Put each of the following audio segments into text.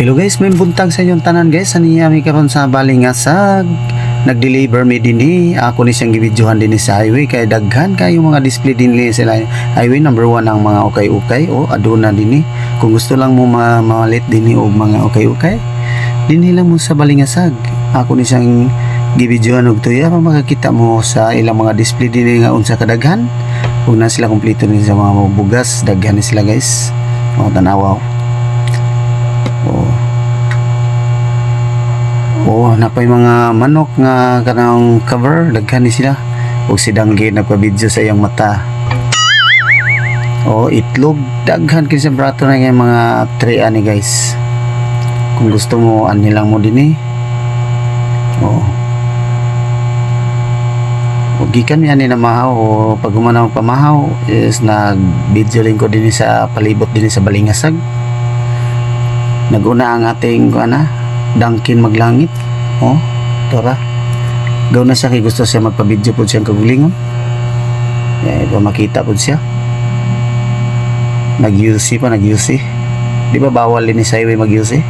Hello guys, may buntag sa inyong tanan guys. Ani mi karon sa Balingasag. Nag-deliver mi dinhi. Ako ni siyang gibidyohan dinhi sa highway kay daghan kayo mga display dinhi sa highway number 1 ang mga ukay-ukay o aduna dinhi. Kung gusto lang mo ma malit dinhi og mga ukay-ukay, dinhi lang mo sa Balingasag. Ako ni siyang gibidyohan og tuya para makakita mo sa ilang mga display dinhi nga unsa kadaghan. Kung na sila kompleto din sa mga bugas, daghan ni sila guys. O tanawa. Oo, napay mga manok nga kanang cover, daghan ni sila. Ug si Danggi nagpa-video sa iyang mata. Oo, itlog, daghan kini sa brato na yung mga tray ani guys. Kung gusto mo, ani lang mo din eh. Oo. O gikan yan ni na mahaw o pag humanaw pamahaw is nag video link ko din sa palibot din sa Balingasag naguna ang ating ana dangkin maglangit oh tora gaw na siya kay gusto siya magpa-video po siyang kagulingon. Eh ito makita po siya. Nag UC pa nag UC di ba bawal din sa highway mag UC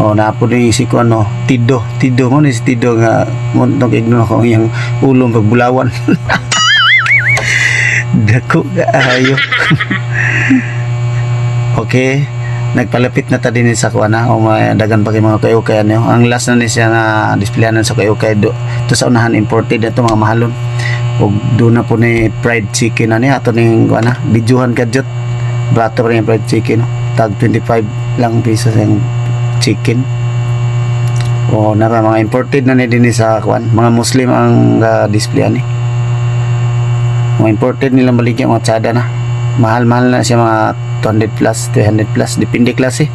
oh napo din si ko ano tido tido mo ni si tido nga mo nang igno ko yang ulong pagbulawan. Dako kaayo Okay. Nagpalapit na ta din sa kuana o may dagan pa kay mga kayo kay ano. Ang last na ni siya na displayanan sa kayo kay do to sa unahan imported na to mga mahalon. Og do na po ni fried chicken na ni ato ning kuana bijuhan kadjot. Bato pa rin fried chicken no. Tag 25 lang pesos yung chicken. O na mga imported na ni din sa kuan. Mga Muslim ang uh, display ni. Mga imported nilang balik yung mga tsada na mahal-mahal na siya mga 200 plus, 300 plus, depende klase.